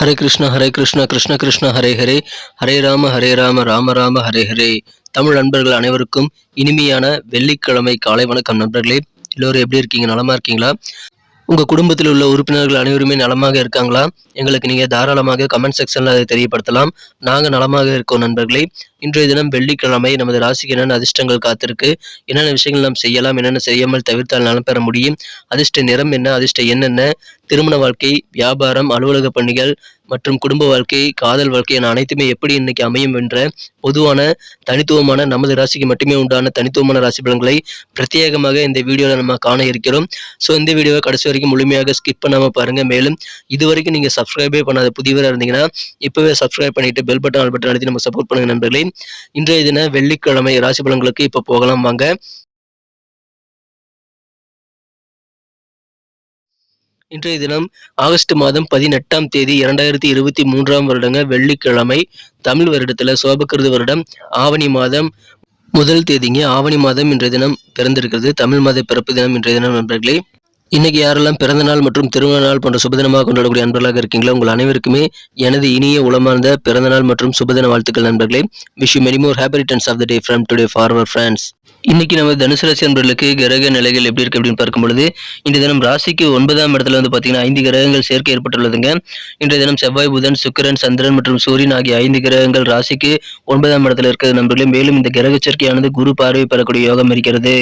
ஹரே கிருஷ்ண ஹரே கிருஷ்ண கிருஷ்ண கிருஷ்ண ஹரே ஹரே. ஹரே ராம ஹரே ராம ராம ராம ஹரே ஹரே. தமிழ் நண்பர்கள் அனைவருக்கும் இனிமையான வெள்ளிக்கிழமை காலை வணக்கம் நண்பர்களே. எல்லோரும் எப்படி இருக்கீங்க? நலமா இருக்கீங்களா? உங்க குடும்பத்தில் உள்ள உறுப்பினர்கள் அனைவருமே நலமாக இருக்காங்களா? எங்களுக்கு நீங்க தாராளமாக கமெண்ட் செக்ஷன்ல அதை தெரியப்படுத்தலாம். நாங்க நலமாக இருக்கோம் நண்பர்களே. இன்றைய தினம் வெள்ளிக்கிழமை நமது ராசிக்கு என்னென்ன அதிர்ஷ்டங்கள் காத்திருக்கு? என்னென்ன விஷயங்கள் நாம் செய்யலாம் என்னென்ன செய்யாமல் தவிர்த்தால் நலம் பெற முடியும்? அதிர்ஷ்ட நிறம் என்ன? அதிர்ஷ்ட என்னென்ன திருமண வாழ்க்கை வியாபாரம் அலுவலக பணிகள் மற்றும் குடும்ப வாழ்க்கை காதல் வாழ்க்கை என அனைத்துமே எப்படி இன்னைக்கு அமையும் என்ற பொதுவான தனித்துவமான நமது ராசிக்கு மட்டுமே உண்டான தனித்துவமான ராசி பலன்களை பிரத்யேகமாக இந்த வீடியோவில் நம்ம காண இருக்கிறோம். ஸோ இந்த வீடியோவை கடைசி வரைக்கும் முழுமையாக ஸ்கிப் பண்ணாமல் பாருங்கள் மேலும் இது வரைக்கும் நீங்கள் சப்ஸ்கிரைபே பண்ணாத புதியவராக இருந்தீங்கன்னா இப்போவே சப்ஸ்கிரைப் பண்ணிட்டு பெல் பட்டன் ஆல் பட்டன் அழுத்தி நம்ம சப்போர்ட் பண்ணுங்க நண்பர்களே. இன்றைய தின வெள்ளிக்கிழமை ராசி பலன்களுக்கு இப்போ போகலாம் வாங்க. இன்றைய தினம் ஆகஸ்ட் மாதம் பதினெட்டாம் தேதி இரண்டாயிரத்தி இருபத்தி மூன்றாம் வருடங்க வெள்ளிக்கிழமை தமிழ் வருடத்துல சோபகிருது வருடம் ஆவணி மாதம் முதல் தேதிங்க. ஆவணி மாதம் இன்றைய தினம் பிறந்திருக்கிறது. தமிழ் மாத பிறப்பு தினம் இன்றைய தினம் நண்பர்களே. இன்னைக்கு யாரெல்லாம் பிறந்த நாள் மற்றும் திருமண நாள் போன்ற சுபதினமாக கொண்டாடக்கூடிய அன்பர்களாக இருக்கீங்களோ உங்கள் அனைவருக்குமே எனது இனிய உளமார்ந்த பிறந்த நாள் மற்றும் சுபதின வாழ்த்துக்கள் நண்பர்களே. Wish you many more happy returns of the day from today forever friends இன்னைக்கு நம்ம தனுசு ராசி அன்பர்களுக்கு கிரக நிலைகள் எப்படி இருக்கு அப்படின்னு பார்க்கும் பொழுது இந்த தினம் ராசிக்கு ஒன்பதாம் இடத்துல வந்து பார்த்தீங்கன்னா ஐந்து கிரகங்கள் சேர்க்கை ஏற்பட்டுள்ளதுங்க. இன்றைய தினம் செவ்வாய் புதன் சுக்கரன் சந்திரன் மற்றும் சூரியன் ஆகிய ஐந்து கிரகங்கள் ராசிக்கு ஒன்பதாம் இடத்துல இருக்கிறது நண்பர்களே மேலும் இந்த கிரக சேர்க்கையானது குரு பார்வை பெறக்கூடிய யோகம் இருக்கிறது.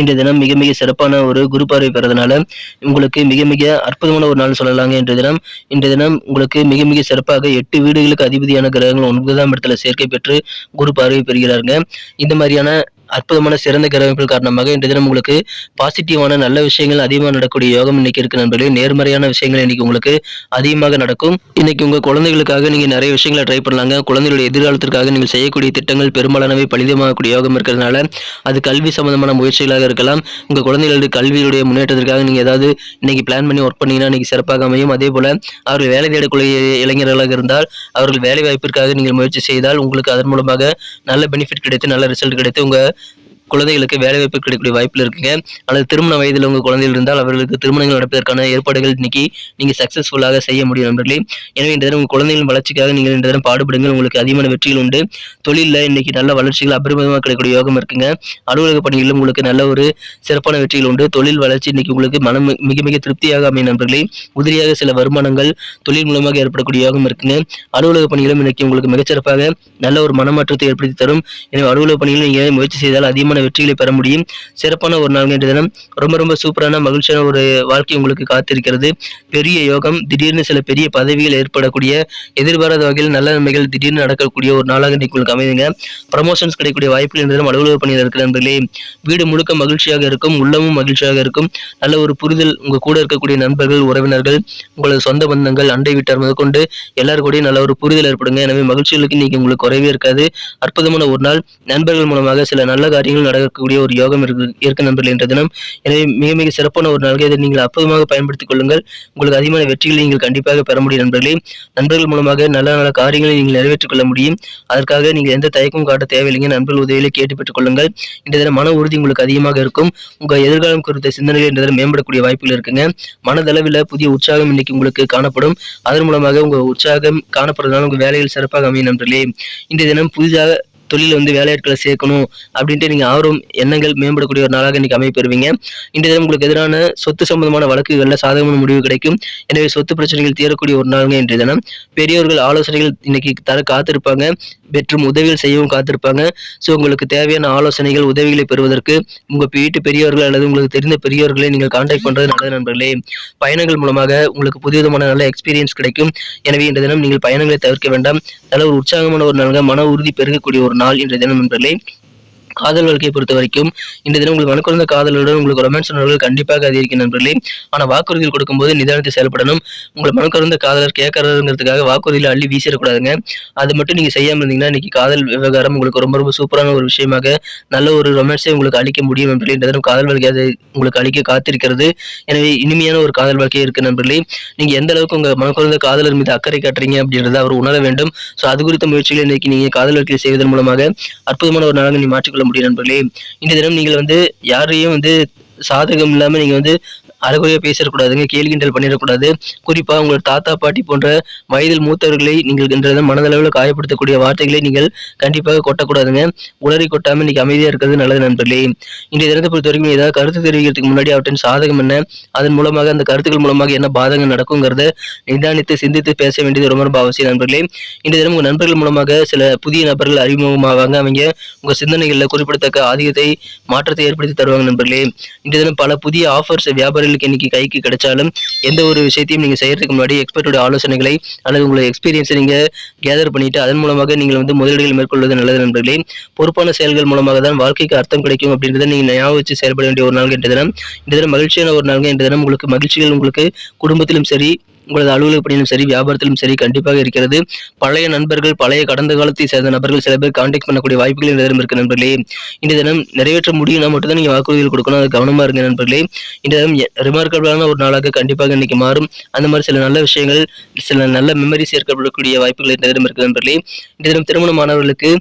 இன்றைய தினம் மிக மிக சிறப்பான ஒரு குரு பார்வை பெறதுனால உங்களுக்கு மிக மிக அற்புதமான ஒரு நாள் சொல்லலாங்க இன்றைய தினம். இன்றைய தினம் உங்களுக்கு மிக மிக சிறப்பாக எட்டு வீடுகளுக்கு அதிபதியான கிரகங்கள் ஒன்பதாம் இடத்துல சேர்க்கை பெற்று குரு பார்வை பெறுகிறாருங்க. இந்த மாதிரியான அற்புதமான சிறந்த கிரகங்கள் காரணமாக இன்று தினம் உங்களுக்கு பாசிட்டிவான நல்ல விஷயங்கள் அதிகமாக நடக்கக்கூடிய யோகம் இன்னைக்கு இருக்கு நண்பர்களே. நேர்மறையான விஷயங்கள் இன்னைக்கு உங்களுக்கு அதிகமாக நடக்கும். இன்னைக்கு உங்க குழந்தைகளுக்காக நீங்க நிறைய விஷயங்களை ட்ரை பண்ணலாங்க. குழந்தைகளுடைய எதிர்காலத்திற்காக நீங்கள் செய்யக்கூடிய திட்டங்கள் பெரும்பாலானவை பலிதமாகக்கூடிய யோகம் இருக்கிறதுனால அது கல்வி சம்பந்தமான முயற்சிகளாக இருக்கலாம். உங்க குழந்தைகளுடைய கல்வியுடைய முன்னேற்றத்திற்காக நீங்க ஏதாவது இன்னைக்கு பிளான் பண்ணி ஒர்க் பண்ணீங்கன்னா இன்னைக்கு சிறப்பாக அமையும். அதே போல அவர்கள் வேலை தேடக்கூடிய இளைஞர்களாக இருந்தால் அவர்கள் வேலை வாய்ப்பிற்காக நீங்கள் முயற்சி செய்தால் உங்களுக்கு அதன் மூலமாக நல்ல பெனிஃபிட் கிடைத்து நல்ல ரிசல்ட் கிடைத்து உங்க குழந்தைகளுக்கு வேலை வாய்ப்பு கிடைக்கக்கூடிய வாய்ப்பில் இருக்குங்க. அல்லது திருமண வயதில் உங்க குழந்தைகள் இருந்தால் அவர்களுக்கு திருமணங்கள் நடப்பதற்கான ஏற்பாடுகள் இன்னைக்கு நீங்கள் சக்சஸ்ஃபுல்லாக செய்ய முடியும் நண்பர்களே. எனவே இந்த தினம் உங்கள் குழந்தைகளின் வளர்ச்சிக்காக நீங்கள் இந்த தினம் பாடுபடுங்கள். உங்களுக்கு அதிகமான வெற்றிகள் உண்டு. தொழிலில் இன்னைக்கு நல்ல வளர்ச்சிகள் அபரிமிதமாக கிடைக்கக்கூடிய யோகம் இருக்குங்க. அலுவலக பணிகளிலும் உங்களுக்கு நல்ல ஒரு சிறப்பான வெற்றிகள் உண்டு. தொழில் வளர்ச்சி இன்னைக்கு உங்களுக்கு மனம் மிக மிக திருப்தியாக அமையும் நண்பர்களே. உதிரியாக சில வருமானங்கள் தொழில் மூலமாக ஏற்படக்கூடிய யோகம் இருக்குங்க. அலுவலக பணிகளும் இன்னைக்கு உங்களுக்கு மிகச்சிறப்பாக நல்ல ஒரு மனமாற்றத்தை ஏற்படுத்தி தரும். எனவே அலுவலக பணிகள் நீங்கள் முயற்சி செய்தால் அதிகமான வெற்றிகளை பெற முடியும். சிறப்பான ஒரு நாள் இன்றைய தினம். ரொம்ப ரொம்ப சூப்பரான மகிழ்ச்சியான ஒரு வாழ்க்கை உங்களுக்கு காத்திருக்கிறது. பெரிய யோகம் திடீர்னு சில பெரிய பதவிகள் ஏற்படக்கூடிய எதிர்பாராத வகையில் நல்ல நன்மைகள் திடீர்னு நடக்கக்கூடிய ஒரு நாளாக உங்களுக்கு அமைதுங்க ப்ரமோஷன்ஸ் கிடைக்கக்கூடிய வாய்ப்புகள் இந்த தினம் அலுவலக பணியில் இருக்கிற நண்பர்களே வீடு முழுக்க மகிழ்ச்சியாக இருக்கும் உள்ளமும் மகிழ்ச்சியாக இருக்கும். நல்ல ஒரு புரிதல் உங்க கூட இருக்கக்கூடிய நண்பர்கள் உறவினர்கள் உங்களது சொந்த பந்தங்கள் அண்டை வீட்டார் முதற்கொண்டு எல்லாரும் கூடயும் நல்ல ஒரு புரிதல் ஏற்படுங்க. எனவே மகிழ்ச்சிகளுக்கு இன்னைக்கு உங்களுக்கு குறைவே இருக்காது. அற்புதமான ஒரு நாள். நண்பர்கள் மூலமாக சில நல்ல காரியங்கள் நடக்கக்கூடிய ஒரு யோகம் இருக்கு இருக்கு நண்பர்கள் என்ற தினம். எனவே மிக மிக சிறப்பான ஒரு நாள்கள் இதை நீங்கள் அற்புதமாக பயன்படுத்திக் கொள்ளுங்கள். உங்களுக்கு அதிகமான வெற்றிகளை நீங்கள் கண்டிப்பாக பெற முடியும் நண்பர்களே. நண்பர்கள் மூலமாக நல்ல நல்ல காரியங்களை நீங்கள் நிறைவேற்றிக் கொள்ள முடியும். அதற்காக நீங்கள் எந்த தயக்கமும் காட்ட தேவையில்லைங்க. நண்பர்கள் உதவியை கேட்டு பெற்றுக் கொள்ளுங்கள். இந்த தினம் மன உறுதி உங்களுக்கு அதிகமாக இருக்கும். உங்கள் எதிர்காலம் குறித்த சிந்தனைகள் இந்த தினம் மேம்படக்கூடிய வாய்ப்புகள் இருக்குங்க. மனதளவில் புதிய உற்சாகம் இன்னைக்கு உங்களுக்கு காணப்படும். அதன் மூலமாக உங்கள் உற்சாகம் காணப்படுறதுனால உங்கள் வேலைகள் சிறப்பாக அமையும் நண்பர்களே. இந்த தினம் புதிதாக தொழில் வந்து வேலையாட்களை சேர்க்கணும் அப்படின்ட்டு நீங்க ஆர்வம் எண்ணங்கள் மேம்படக்கூடிய ஒரு நாளாக இன்றைக்கி அமைப்பெறுவீங்க இன்றைய தினம் உங்களுக்கு எதிரான சொத்து சம்பந்தமான வழக்குகள்ல சாதகமான முடிவு கிடைக்கும். எனவே சொத்து பிரச்சனைகள் தீரக்கூடிய ஒரு நாளுங்க இன்றைய தினம். பெரியவர்கள் ஆலோசனைகள் இன்னைக்கு தர காத்திருப்பாங்க. மற்றும் உதவிகள் செய்யவும் காத்திருப்பாங்க. ஸோ உங்களுக்கு தேவையான ஆலோசனைகள் உதவிகளை பெறுவதற்கு உங்க வீட்டு பெரியவர்கள் அல்லது உங்களுக்கு தெரிந்த பெரியவர்களை நீங்கள் கான்டாக்ட் பண்றது நல்லது நண்பர்களே. பயணங்கள் மூலமாக உங்களுக்கு புதிய விதமான நல்ல எக்ஸ்பீரியன்ஸ் கிடைக்கும். எனவே இந்த தினம் நீங்கள் பயணங்களை தவிர்க்க வேண்டாம். நல்ல ஒரு உற்சாகமான ஒரு நாளாக மன உறுதி பெருகக்கூடிய ஒரு நாள் இன்றைய தினம் நண்பர்களே காதல் வாழ்க்கையை பொறுத்த வரைக்கும் இந்த தினம் உங்களுக்கு மனக்குறந்த காதலுடன் உங்களுக்கு ரொமான்ஸ் உணர்வுகள் கண்டிப்பாக அதிகரிக்கும் நண்பர்களே. ஆனால் வாக்குறுதிகள் கொடுக்கும்போது நிதானத்தை செயல்படணும். உங்களை மனக்குறந்த காதலர் கேட்கறதுங்கிறதுக்காக வாக்குறுதியில் அள்ளி வீசிடக்கூடாதுங்க. அது மட்டும் நீங்கள் செய்யாமல் இருந்தீங்கன்னா இன்னைக்கு காதல் விவகாரம் உங்களுக்கு ரொம்ப ரொம்ப சூப்பரான ஒரு விஷயமாக நல்ல ஒரு ரொமான்ஸை உங்களுக்கு அளிக்க முடியும் நண்பர்களே. இந்த தினம் காதல் வாழ்க்கையை உங்களுக்கு அளிக்க காத்திருக்கிறது. எனவே இனிமையான ஒரு காதல் வாழ்க்கை இருக்கு நண்பர்களே. நீங்க எந்த அளவுக்கு உங்க மனக்குறந்த காதலர் மீது அக்கறை காட்டுறீங்க அப்படின்றத அவர் உணர வேண்டும். ஸோ அது குறித்த முயற்சிகளை இன்னைக்கு நீங்க காதல் வாழ்க்கையை செய்வதன் மூலமாக அற்புதமான ஒரு நாளாக நீ மாற்றிக்கொள்ள முடியும் நண்பர்களே. இந்த தினம் நீங்கள் வந்து யாரையும் வந்து சாதகம் இல்லாமல் நீங்கள் வந்து அறகுறையாக பேசக்கூடாதுங்க கேள்வி கிண்டல் பண்ணிடக்கூடாது. குறிப்பாக உங்கள் தாத்தா பாட்டி போன்ற வயதில் மூத்தவர்களை நீங்கள் என்றதை மனதளவில் காயப்படுத்தக்கூடிய வார்த்தைகளை நீங்கள் கண்டிப்பாக கொட்டக்கூடாதுங்க. உளறி கொட்டாமல் இன்னைக்கு அமைதியாக இருக்கிறது நல்லது நண்பர்களே. இன்றைய தினத்தை பொறுத்த வரைக்கும் ஏதாவது கருத்து தெரிவிக்கிறதுக்கு முன்னாடி அவற்றின் சாதகம் என்ன? அதன் மூலமாக அந்த கருத்துக்கள் மூலமாக என்ன பாதகம் நடக்குங்கிறத நிதானித்து சிந்தித்து பேச வேண்டியது ரொம்ப ரொம்ப அவசியம் நண்பர்களே. இன்றைய தினம் உங்கள் நண்பர்கள் மூலமாக சில புதிய நபர்கள் அறிமுகமாவாங்க. அவங்க உங்கள் சிந்தனைகளில் குறிப்பிடத்தக்க ஆதிக்கத்தை மாற்றத்தை ஏற்படுத்தி தருவாங்க நண்பர்களே. இன்றைய தினம் பல புதிய ஆஃபர்ஸ் வியாபாரிகளுக்கு இன்னைக்கு கைக்கு கிடைச்சாலும் எந்த ஒரு விஷயத்தையும் நீங்கள் செய்யறதுக்கு முன்னாடி எக்ஸ்பர்ட்டோட ஆலோசனைகளை அல்லது உங்களோட எக்ஸ்பீரியன்ஸை நீங்கள் கேதர் பண்ணிட்டு அதன் மூலமாக நீங்கள் வந்து முதலீடுகள் மேற்கொள்வது நல்லது நண்பர்களே. பொறுப்பான செயல்கள் மூலமாக தான் வாழ்க்கைக்கு அர்த்தம் கிடைக்கும் அப்படின்றத நீங்கள் ஞாபகம் வச்சு செயல்பட வேண்டிய ஒரு நாள் என்ற தினம். இந்த தினம் மகிழ்ச்சியான ஒரு நாள் என்ற தினம் உங்களுக்கு மகிழ்ச்சிகள் உங்களுக்கு குடும்பத்திலும் சரி உங்களது அலுவலக பணியிலும் சரி வியாபாரத்திலும் சரி கண்டிப்பாக இருக்கிறது. பழைய நண்பர்கள் பழைய கடந்த காலத்தை சேர்ந்த நபர்கள் சில பேர் கான்டாக்ட் பண்ணக்கூடிய வாய்ப்புகள் இந்த இருக்கு நண்பர்களே. இந்த தினம் நிறைவேற்ற முடியும்னா மட்டும் தான் நீங்க வாக்குறுதிகள் கொடுக்கணும். அது கவனமா இருங்க நண்பர்களே. இந்த தினம் ரிமார்க்கபிளான ஒரு நாளாக கண்டிப்பாக இன்னைக்கு மாறும். அந்த மாதிரி சில நல்ல விஷயங்கள் சில நல்ல மெமரிஸ் ஏற்படக்கூடிய வாய்ப்புகள் இந்த இருக்கு நண்பர்களே. இந்த தினம் திருமணமானவர்களுக்கு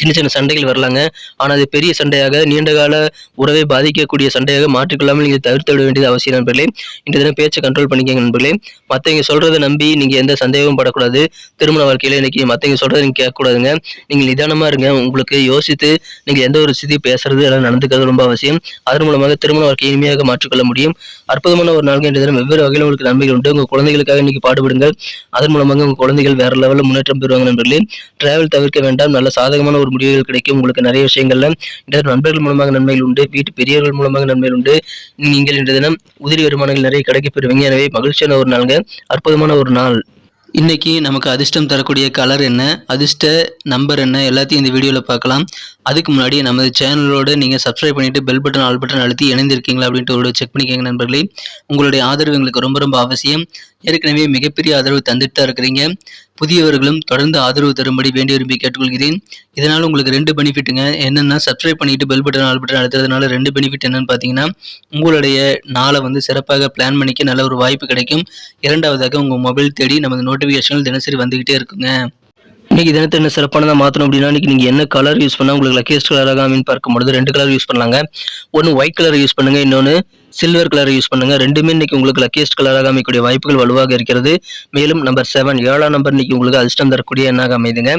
சின்ன சின்ன சண்டைகள் வரலாங்க. ஆனால் அது பெரிய சண்டையாக நீண்ட கால உறவை பாதிக்கக்கூடிய சண்டையாக மாற்றிக்கொள்ளாமல் நீங்கள் தவிர்த்து விட வேண்டியது அவசியம் நண்பர்களே. இந்த தினம் பேச்சை கண்ட்ரோல் பண்ணிக்கங்க நண்பர்களே. மற்றவங்க சொல்கிறத நம்பி நீங்கள் எந்த சந்தேகமும் படக்கூடாது. திருமண வாழ்க்கையில் இன்னைக்கு மற்றவங்க சொல்கிறத நீங்கள் கேட்கக்கூடாதுங்க. நீங்கள் நிதானமாக இருங்க. உங்களுக்கு யோசித்து நீங்கள் எந்த ஒரு ஸ்திதி பேசுறது எல்லாம் நடந்துக்கிறது ரொம்ப அவசியம். அதன் மூலமாக திருமண வாழ்க்கையை இனிமையாக மாற்றிக்கொள்ள முடியும். அற்புதமான ஒரு நாள் என்ற தினம். வெவ்வேறு வகையில் உங்களுக்கு நன்மைகள் உண்டு. உங்கள் குழந்தைகளுக்காக இன்னைக்கு பாடுபடுங்கள். அதன் மூலமாக உங்கள் குழந்தைகள் வேற லெவலில் முன்னேற்றம் பெறுவாங்க நண்பர்களே. டிராவல் தவிர்க்க வேண்டாம். நல்ல சாதகமான ஒரு முடிவுகள் கிடைக்கும். உங்களுக்கு நிறைய விஷயங்கள்ல இன்றைய நண்பர்கள் மூலமாக நன்மைகள் உண்டு. வீட்டு பெரியவர்கள் மூலமாக நன்மைகள் உண்டு. நீங்கள் இன்றைய தினம் உதிரி வருமானங்கள் நிறைய கிடைக்க பெறுவீங்க. எனவே மகிழ்ச்சியான ஒரு நாளுங்க. அற்புதமான ஒரு நாள். இன்னைக்கு நமக்கு அதிர்ஷ்டம் தரக்கூடிய கலர் என்ன? அதிர்ஷ்ட நம்பர் என்ன? எல்லாத்தையும் இந்த வீடியோவில் பார்க்கலாம். அதுக்கு முன்னாடி நமது சேனலோடு நீங்கள் சப்ஸ்கிரைப் பண்ணிவிட்டு பெல் பட்டன் ஆல் பட்டன் அழுத்தி இணைந்திருக்கீங்களா அப்படின்ட்டு ஒரு செக் பண்ணிக்கோங்க நண்பர்களே. உங்களுடைய ஆதரவு எங்களுக்கு ரொம்ப ரொம்ப அவசியம். ஏற்கனவே மிகப்பெரிய ஆதரவு தந்துட்டு தான் இருக்கிறீங்க. புதியவர்களும் தொடர்ந்து ஆதரவு தரும்படி வேண்டி விரும்பி கேட்டுக்கொள்கிறேன். இதனால் உங்களுக்கு ரெண்டு பெனிஃபிட்டுங்க. என்னென்னா சப்ஸ்கிரைப் பண்ணிட்டு பெல் பட்டன் ஆல் பட்டன் அழுத்துறதுனால ரெண்டு பெனிஃபிட் என்னன்னு பார்த்தீங்கன்னா உங்களுடைய நாளை வந்து சிறப்பாக பிளான் பண்ணிக்க நல்ல ஒரு வாய்ப்பு கிடைக்கும். இரண்டாவதாக உங்கள் மொபைல் தேடி நமது நோட்டிஃபிகேஷன்கள் தினசரி வந்துக்கிட்டே இருக்குங்க. இன்னைக்கு தினத்தை என்ன சிறப்பானதாக மாற்றணும் அப்படின்னா இன்னைக்கு நீங்கள் என்ன கலர் யூஸ் பண்ணால் உங்களுக்கு லக்கேஸ்ட் கலராக மீன் பார்க்கும்பொழுது ரெண்டு கலர் யூஸ் பண்ணலாங்க. ஒன்று ஒயிட் கலர் யூஸ் பண்ணுங்க இன்னொன்று சில்வர் கலர் யூஸ் பண்ணுங்க. ரெண்டுமே இன்னைக்கு உங்களுக்கு லக்கியஸ்ட் கலராக அமைக்கக்கூடிய வாய்ப்புகள் வலுவாக இருக்கிறது. மேலும் நம்பர் செவன் ஏழாம் நம்பர் இன்னைக்கு உங்களுக்கு அதிர்ஷ்டம் தரக்கூடிய எண்ணாக அமைதுங்க.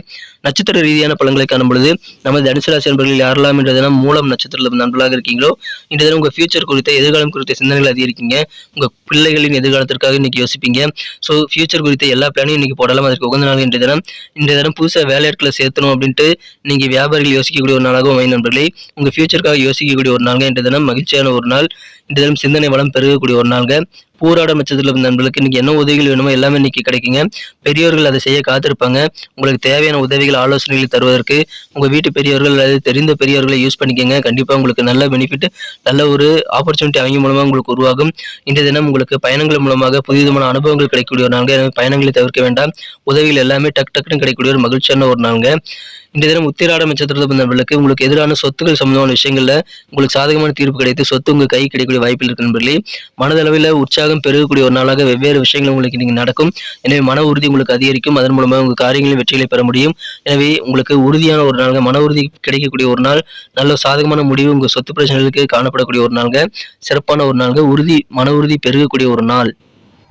நட்சத்திர ரீதியான பழங்களை காணும் பொழுது நமது தனுசு ராசி நண்பர்கள் யாரெல்லாம் இன்றைய தினம் மூலம் நட்சத்திரத்தில் நண்பர்களாக இருக்கீங்களோ இன்றைய தினம் உங்கள் ஃபியூச்சர் குறித்த எதிர்காலம் குறித்த சிந்தனைகள் அதிகரிக்கீங்க. உங்கள் பிள்ளைகளின் எதிர்காலத்திற்காக இன்னைக்கு யோசிப்பீங்க. ஸோ ஃபியூச்சர் குறித்த எல்லா பிளானையும் இன்னைக்கு போடலாம். அதற்கு உகந்த நாள் இன்றைய தினம். இன்றைய தினம் புதுசாக வேலையாட்களை சேர்த்தணும் அப்படின்ட்டு நீங்கள் வியாபாரிகள் யோசிக்கக்கூடிய ஒரு நாளாகவும் அமையும் நண்பர்களே. உங்கள் ஃபியூச்சருக்காக யோசிக்கக்கூடிய ஒரு நாளாக இன்றைய தினம். மகிழ்ச்சியான ஒரு நாள். இன்றைய மேலும் சிந்தனை வளம் பெருகக்கூடிய ஒரு நாள்ங்க. போராட நட்சத்திரத்தில் இருந்த நண்பர்களுக்கு இன்னைக்கு என்ன உதவிகள் வேணுமோ எல்லாமே இன்னைக்கு கிடைக்குங்க. பெரியவர்கள் அதை செய்ய காத்திருப்பாங்க. உங்களுக்கு தேவையான உதவிகள் ஆலோசனைகள் தருவதற்கு உங்க வீட்டு பெரியவர்கள் அல்லது தெரிந்த பெரியவர்களை யூஸ் பண்ணிக்கோங்க. கண்டிப்பா உங்களுக்கு நல்ல பெனிஃபிட் நல்ல ஒரு ஆப்பர்ச்சுனிட்டி அவங்க மூலமா உங்களுக்கு உருவாகும். இன்றைய தினம் உங்களுக்கு பயணங்கள் மூலமாக புதுவிதமான அனுபவங்கள் கிடைக்கக்கூடிய ஒரு நாள்ங்க. பயணங்களை தவிர்க்க வேண்டாம். உதவிகள் எல்லாமே டக் டக்குன்னு கிடைக்கக்கூடிய ஒரு மகிழ்ச்சியான ஒரு நாள்ங்க. இந்த தினம் உத்திராட நட்சத்திரத்தில் பிறந்தவர்களுக்கு உங்களுக்கு எதிரான சொத்துக்கள் சம்பந்தமான விஷயங்கள்ல உங்களுக்கு சாதகமான தீர்ப்பு கிடைத்து சொத்து உங்க கை கிடைக்கக்கூடிய வாய்ப்பில் இருக்கு நண்பர்களே. மனதளவில் உற்சாகம் பெருகக்கூடிய ஒரு நாளாக வெவ்வேறு விஷயங்கள் உங்களுக்கு நீங்கள் நடக்கும். எனவே மன உறுதி உங்களுக்கு அதிகரிக்கும். அதன் மூலமாக உங்க காரியங்களில் வெற்றிகளை பெற முடியும். எனவே உங்களுக்கு உறுதியான ஒரு நாள்ங்க. மன உறுதி கிடைக்கக்கூடிய ஒரு நாள். நல்ல சாதகமான முடிவு உங்க சொத்து பிரச்சனைகளுக்கு காணப்படக்கூடிய ஒரு நாள்ங்க. சிறப்பான ஒரு நாள்ங்க. உறுதி மன உறுதி பெருகக்கூடிய ஒரு நாள்.